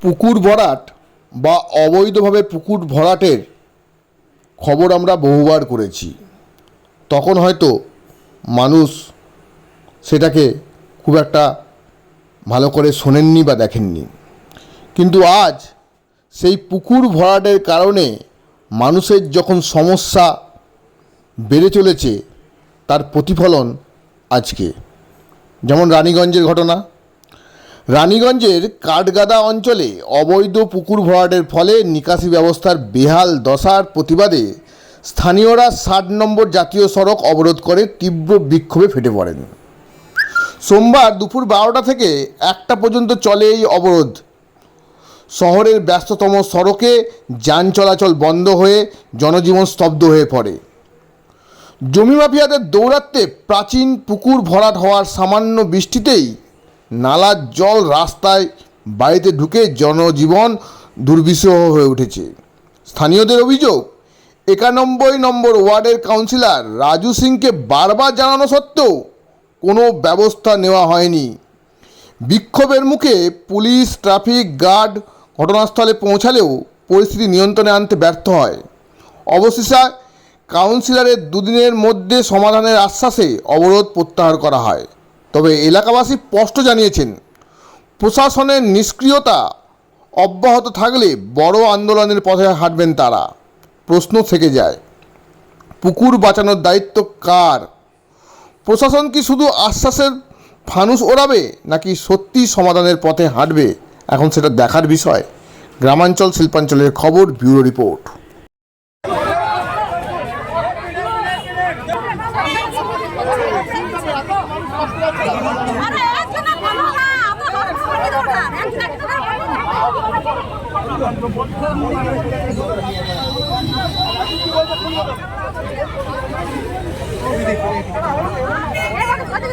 পুকুর ভরাট বা অবৈধভাবে পুকুর ভরাটের খবর আমরা বহুবার করেছি। তখন হয়তো মানুষ সেটাকে খুব একটা ভালো করে শোনেননি বা দেখেননি। কিন্তু আজ সেই পুকুর ভরাটের কারণে মানুষের যখন সমস্যা বেড়ে চলেছে, তার প্রতিফলন আজকে। যেমন রানীগঞ্জের ঘটনা রানীগঞ্জের কাঠগাদা অঞ্চলে অবৈধ পুকুর ভরাটের ফলে নিকাশি ব্যবস্থার বেহাল দশার প্রতিবাদে স্থানীয়রা ষাট নম্বর জাতীয় সড়ক অবরোধ করে তীব্র বিক্ষোভে ফেটে পড়েন। সোমবার দুপুর বারোটা থেকে একটা পর্যন্ত চলে এই অবরোধ। শহরের ব্যস্ততম সড়কে যান চলাচল বন্ধ হয়ে জনজীবন স্তব্ধ হয়ে পড়ে। জমি মাফিয়াদের দৌরাত্মে প্রাচীন পুকুর ভরাট হওয়ার সামান্য বৃষ্টিতেই নালার জল রাস্তায় বাড়িতে ঢুকে জনজীবন দুর্বিষহ হয়ে উঠেছে। স্থানীয়দের অভিযোগ, একানব্বই নম্বর ওয়ার্ডের কাউন্সিলর রাজু সিংকে বারবার জানানো সত্ত্বেও কোনো ব্যবস্থা নেওয়া হয়নি। বিক্ষোভের মুখে পুলিশ, ট্রাফিক গার্ড ঘটনাস্থলে পৌঁছালেও পরিস্থিতি নিয়ন্ত্রণে আনতে ব্যর্থ হয়। অবশেষে কাউন্সিলরের দুদিনের মধ্যে সমাধানের আশ্বাসে অবরোধ প্রত্যাহার করা হয়। তবে এলাকাবাসী স্পষ্ট জানিয়েছেন, প্রশাসনের নিষ্ক্রিয়তা অব্যাহত থাকলে বড় আন্দোলনের পথে হাঁটবেন তারা। প্রশ্ন থেকে যায়, পুকুর বাঁচানোর দায়িত্ব কার? প্রশাসন কি শুধু আশ্বাসের ফানুস ওড়াবে, নাকি সত্যি সমাধানের পথে হাঁটবে? এখন সেটা দেখার বিষয়। গ্রামাঞ্চল শিল্পাঞ্চলের খবর, ব্যুরো রিপোর্ট আরে একজনে বলো না আমার হাত ধরে দরকার একজনে বলো না এবার তাদের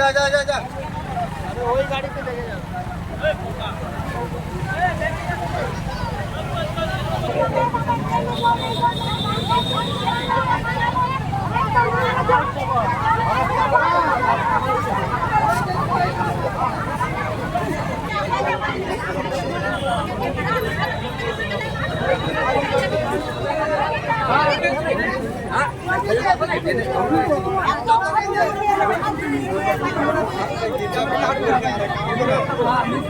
যা যা যা নিচ্ছি আমি খারাপ। গাড়ি পাঠা Thank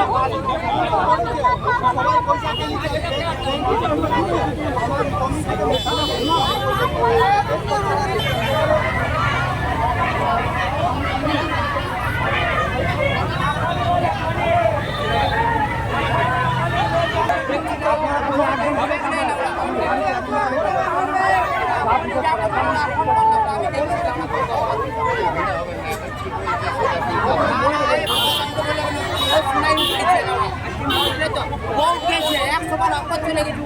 Terima kasih.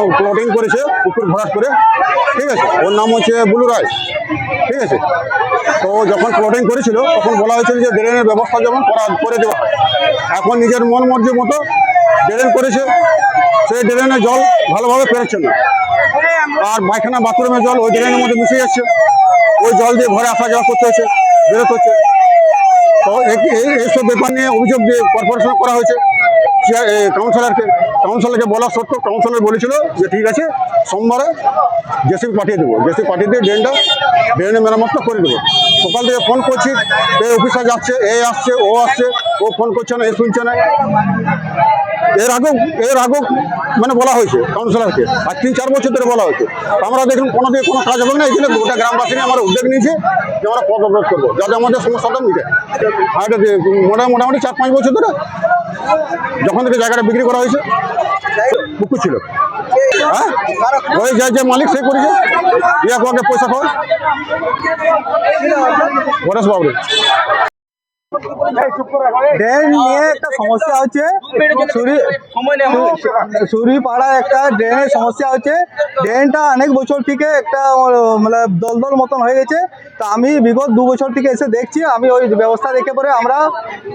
মানে প্লটিং করেছে, পুকুর ভরাট করে, ঠিক আছে? ওর নাম হচ্ছে বুলু রায়, ঠিক আছে? তো যখন প্লটিং করেছিল, তখন বলা হয়েছিল যে ড্রেনের ব্যবস্থা যখন করা, করে দেওয়া এখন নিজের মন মর্জি মতো ড্রেন করেছে। সেই ড্রেনের জল ভালোভাবে পেরোচ্ছে না। আর পায়খানা বাথরুমের জল ওই ড্রেনের মধ্যে মিশে যাচ্ছে। ওই জল দিয়ে ঘরে আসা যাওয়া করতে হচ্ছে, বেরোতে হচ্ছে। তো এই- এই- এইসব ব্যাপার নিয়ে অভিযোগ দিয়ে কর্পোরেশন করা হয়েছে। কাউন্সিলরকে কাউন্সিলরকে বলা সত্ত্বেও কাউন্সিলর বলেছিল যে ঠিক আছে, সোমবারে জেসিপি পাঠিয়ে দেবো। জেসিপি পাঠিয়ে দিয়ে ড্রেনটা ড্রেনের মেরামতটা করে দেবো। সকাল থেকে ফোন করছি, এই অফিসার যাচ্ছে এ আসছে, ও আসছে, ও ফোন করছে না এ শুনছে না। এর আগেও এর আগেও মানে বলা হয়েছে কাউন্সিলরকে আর তিন চার বছর ধরে বলা হয়েছে। আমরা দেখুন কোনো দিকে কোনো কাজ হবে না এই গোটা গ্রামবাসী নিয়ে আমরা উদ্যোগ নিয়েছি যে আমরা পদ অবরোধ করব, যাতে আমাদের সমস্যাটা মিটে। আর দিয়ে মোটামুটি চার পাঁচ বছর ধরে যখন থেকে জায়গাটা বিক্রি করা হয়েছে, পুকুর ছিল। হ্যাঁ? ওই যে যে মালিক সে করেছে, ইয়া কোয়াকে পয়সা খাওয়া পরেশ বাবু ড্রেন নিয়ে একটা সমস্যা হচ্ছে। সুরি সুরিপাড়া একটা ড্রেনের সমস্যা হচ্ছে। ড্রেনটা অনেক বছর থেকে একটা মানে দলদল মতন হয়ে গেছে। তা আমি বিগত দু বছর থেকে এসে দেখছি, আমি ওই ব্যবস্থা দেখে পরে আমরা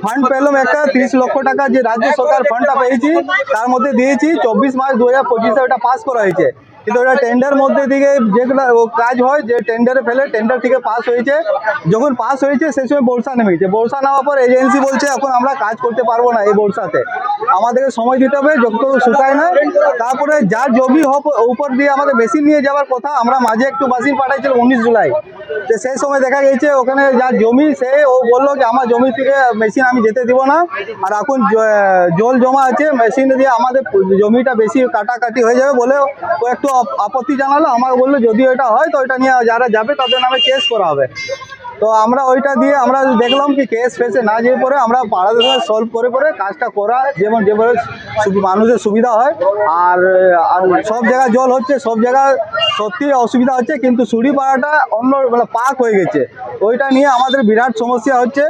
ফান্ড পেলাম একটা তিরিশ লক্ষ টাকা যে রাজ্য সরকার ফান্ডটা পেয়েছি, তার মধ্যে দিয়েছি। চব্বিশ মার্চ দু হাজার পঁচিশে ওটা পাস করা হয়েছে। কিন্তু ওটা টেন্ডার মধ্যে দিকে যেগুলো ও কাজ হয়, যে টেন্ডারে ফেলে টেন্ডার থেকে পাস হয়েছে। যখন পাস হয়েছে, সেই সময় বর্ষা নেমে গেছে বর্ষা নেওয়ার পর এজেন্সি বলছে, এখন আমরা কাজ করতে পারব না এই বর্ষাতে। আমাদেরকে সময় দিতে হবে, যত শুকায় না। তারপরে যার জমি উপর দিয়ে আমাদের মেশিন নিয়ে যাওয়ার কথা, আমরা মাঝে একটু মেশিন পাঠাইছিলাম উনিশ জুলাই। তো সেই সময় দেখা গেছে, ওখানে যার জমি, সে ও বলল যে, আমার জমি থেকে মেশিন আমি যেতে দিব না। আর এখন জল জমা আছে মেশিন দিয়ে আমাদের জমিটা বেশি কাটাকাটি হয়ে যাবে বলে ও একটু আপত্তি জানালো? আমাকে বলল যদি ওইটা হয়, তো ওইটা নিয়ে যারা যাবে, তাদের নামে কেস করা হবে। তো আমরা ওইটা দিয়ে আমরা দেখলাম কি কেস ফেসে না যেয়ে পরে আমরা পাড়াদের সঙ্গে সলভ করে করে কাজটা করা, যেমন যেভাবে মানুষের সুবিধা হয়। আর আর সব জায়গায় জল হচ্ছে, সব জায়গায় সত্যি অসুবিধা হচ্ছে, কিন্তু সুড়ি পাড়াটা অন্য মানে পাক হয়ে গেছে। ওইটা নিয়ে আমাদের বিরাট সমস্যা হচ্ছে।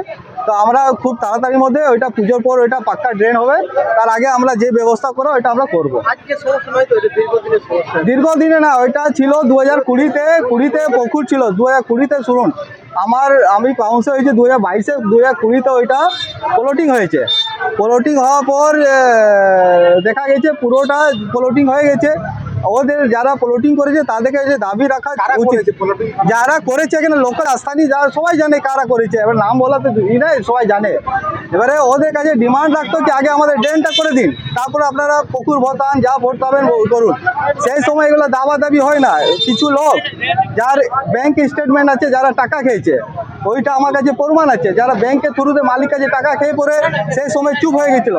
তো আমরা খুব তাড়াতাড়ির মধ্যে ওইটা পুজোর পর ওইটা পাক্কা ড্রেন হবে। তার আগে আমরা যে ব্যবস্থা করো ওইটা আমরা করব। দীর্ঘদিনে না ওইটা ছিল দু হাজার কুড়িতে কুড়িতে পুকুর ছিল দু হাজার কুড়িতে শুনুন। আমার আমি কাউন্সিল হয়েছে দু হাজার বাইশে দু হাজার কুড়িতে ওইটা প্লটিং হয়েছে। প্লটিং হওয়ার পর দেখা গেছে পুরোটা প্লটিং হয়ে গেছে। ওদের যারা প্লটিং করেছে তাদেরকে যে দাবি রাখা উচিত। যারা করেছে এখানে লোকাল স্থানীয় যারা সবাই জানে কারা করেছে। এবার নাম বলা তো ই নয় সবাই জানে। এবারে ওদের কাছে ডিমান্ড রাখতো কি আগে আমাদের ড্রেনটা করে দিন। তারপরে আপনারা পুকুর ভতান যা ভরতে হবেন ও করুন। সেই সময় এগুলো দাবা দাবি হয় না। কিছু লোক যার ব্যাংক স্টেটমেন্ট আছে যারা টাকা খেয়েছে ওইটা আমার কাছে প্রমাণ আছে। যারা ব্যাংকের থ্রুতে মালিক কাছে টাকা খেয়ে পরে সেই সময় চুপ হয়ে গেছিল।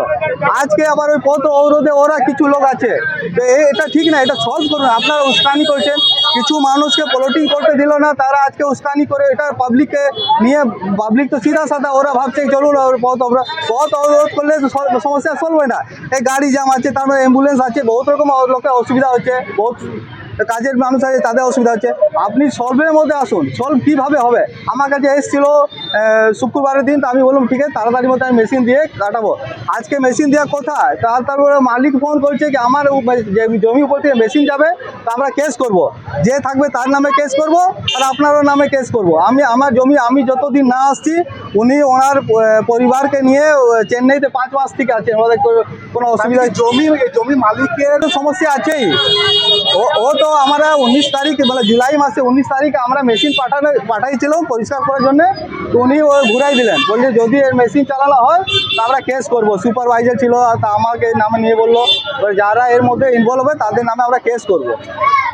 আজকে আবার ওই পথ অবরোধে ওরা কিছু লোক আছে। তো এটা ঠিক না, এটা সলভ করুন। আপনারা উস্কানি করছেন। কিছু মানুষকে প্লটিং করতে দিল না, তারা আজকে উস্কানি করে এটা পাবলিককে নিয়ে পাবলিক তো সিধা সাদা ওরা ভাবছে চলুন পথ অবরোধ পথ অবরোধ করলে সমস্যা সলভ হয় না। এই গাড়ি জ্যাম আছে, তারপরে অ্যাম্বুলেন্স আছে, বহুত রকম লোকের অসুবিধা হচ্ছে, বহুত কাজের মানুষ আছে তাদের অসুবিধা হচ্ছে। আপনি সলভের মধ্যে আসুন সলভ কীভাবে হবে? আমার কাছে এসেছিল শুক্রবারের দিন তো আমি বললাম ঠিক আছে তাড়াতাড়ির মধ্যে আমি মেশিন দিয়ে কাটাবো। আজকে মেশিন দেওয়া কোথায় তার তারপরে মালিক ফোন করছে কি আমার যে জমি উপর থেকে মেশিন যাবে তো আমরা কেস করব। যে থাকবে তার নামে কেস করব আর আপনারও নামে কেস করব। আমি আমার জমি আমি যতদিন না আসছি উনি ওনার পরিবারকে নিয়ে চেন্নাইতে পাঁচ মাস থেকে আছেন আমাদের কোনো- কোনো অসুবিধা জমি জমি মালিকের তো সমস্যা আছেই। ও ও তো আমরা উনিশ তারিখ মানে জুলাই মাসে উনিশ তারিখে আমরা মেশিন পাঠানো পাঠাইছিলাম পরিষ্কার করার জন্য। তো উনি ও ঘুরাই দিলেন। বলছে যদি এর মেশিন চালানো হয় তো আমরা কেস করব। সুপারভাইজার ছিল তা আমাকে নামে নিয়ে বলল। যারা এর মধ্যে ইনভলভ হবে তাদের নামে আমরা কেস করব।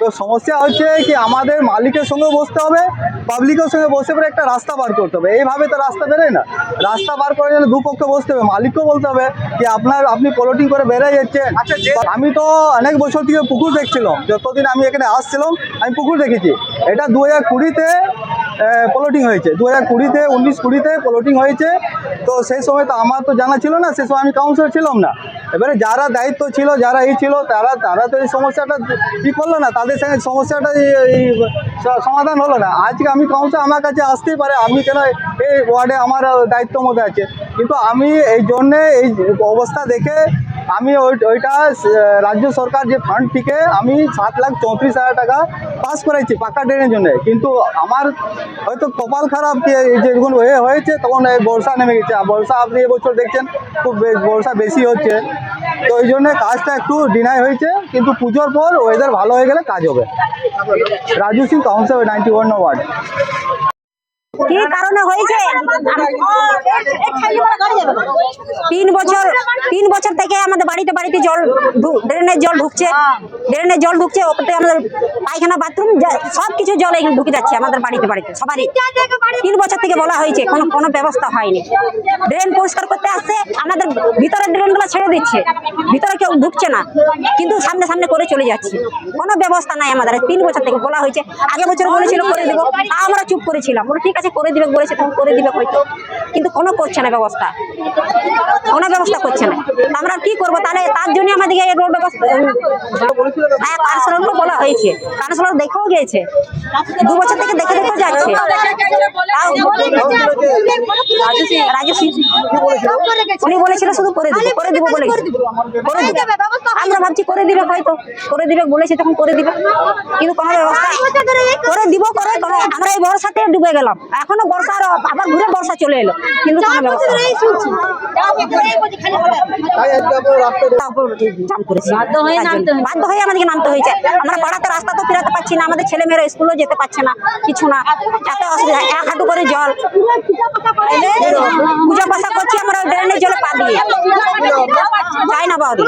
তো সমস্যা হচ্ছে কি আমাদের মালিকের সঙ্গে বসতে হবে পাবলিকের সঙ্গে বসে পরে একটা রাস্তা বার করতে হবে। এইভাবে তো রাস্তা বেরোয় না। রাস্তা বার করার জন্য দুপক্ষে বসতে হবে মালিককেও বলতে হবে কি আপনার আপনি পলটিং করে বেড়ে যাচ্ছেন। আচ্ছা আমি তো অনেক বছর থেকে পুকুর দেখছিলাম। যতদিন আমি আমি এখানে আসছিলাম, আমি পুকুর দেখেছি। এটা দু হাজার কুড়িতে প্লটিং হয়েছে। দু হাজার কুড়িতে, উনিশ কুড়িতে প্লটিং হয়েছে। তো সেই সময় তো আমার তো জানা ছিল না সে সময় আমি কাউন্সিলর ছিলাম না। এবারে যারা দায়িত্ব ছিল, যারা এই ছিল, তারা তারা তো এই সমস্যাটা ই করল না, তাদের সঙ্গে সমস্যাটা সমাধান হলো না। আজকে আমি কাউন্সিলর আমার কাছে আসতেই পারে, আমি কেন এই ওয়ার্ডে আমার দায়িত্ব মধ্যে আছে। কিন্তু আমি এই জন্যে এই অবস্থা দেখে আমি ওই ওইটা রাজ্য সরকার যে ফান্ড থেকে আমি সাত লাখ চৌত্রিশ হাজার টাকা পাস করাইছি পাকা ড্রেনের জন্য। কিন্তু আমার হয়তো কপাল খারাপ কি এই যে যখন এ হয়েছে, তখন বর্ষা নেমে গেছে। আর বর্ষা আপনি এবছর দেখছেন, খুব বর্ষা বেশি হচ্ছে। তো ওই জন্য কাজটা একটু ডিনাই হয়েছে। কিন্তু পুজোর পর ওয়েদার ভালো হয়ে গেলে কাজ হবে। Raju Singh councillor ninety one ward কি কারণে হয়েছে? তিন বছর তিন বছর থেকে আমাদের বাড়িতে বাড়িতে জল ড্রেনের জল ঢুকছে। ড্রেনের জল ঢুকছে, ওতে আমাদের পায়খানা, বাথরুম সব কিছু জল এখানে ঢুকে যাচ্ছে আমাদের বাড়িতে বাড়িতে, সবারই। তিন বছর থেকে বলা হয়েছে, কোনো কোনো ব্যবস্থা হয়নি। ড্রেন পরিষ্কার করতে আসছে, আমাদের ভিতরের ড্রেনগুলো ছেড়ে দিচ্ছে। ভিতরে কেউ ঢুকছে না, কিন্তু সামনে সামনে করে চলে যাচ্ছে। কোনো ব্যবস্থা নাই আমাদের। তিন বছর থেকে বলা হয়েছে আগে বছর বলেছিল করে দেবো আমরা চুপ করেছিলাম। ঠিক আছে করে দিবে বলেছে, তখন করে দিবে হয়তো। কিন্তু কোনো করছে না ব্যবস্থা। কোনো ব্যবস্থা করছে না। আমরা কি করব তাহলে তার জন্য আমাদেরকে এই রোড ব্যবস্থা হ্যাঁ কাউন্সিলরকে বলা হয়েছে কাউন্সিলর দেখেও গিয়েছে দু বছর থেকে দেখে দেখেও যাচ্ছে তাও রাজু সিং উনি বলেছিল শুধু করে দিব করে দিব বলে করে দিব আমরা ভাবছি করে দিবে হয়তো করে দিবে বলেছে তখন করে দিবে কিন্তু কোনো ব্যবস্থা করে দিব করে আমরা এই বর্ষাতে ডুবে গেলাম এখনও বর্ষা আরও আবার ঘুরে বর্ষা চলে এলো কিন্তু কোনো ব্যবস্থা তারপর জাম করেছি বাধ্য হয়ে নামতে বাধ্য হয়ে আমাদেরকে নামতে হয়েছে। আমরা পাড়াতে রাস্তা তো ফেরাতে পারছি না আমাদের ছেলে মেয়েরা স্কুলেও যেতে পারছে না কিছু না। এত অসুবিধা এক হাঁটু করে জল। পূজা পাশা করছি আমরা ড্রেনের জলে পা দিয়ে। যাই না বাউরি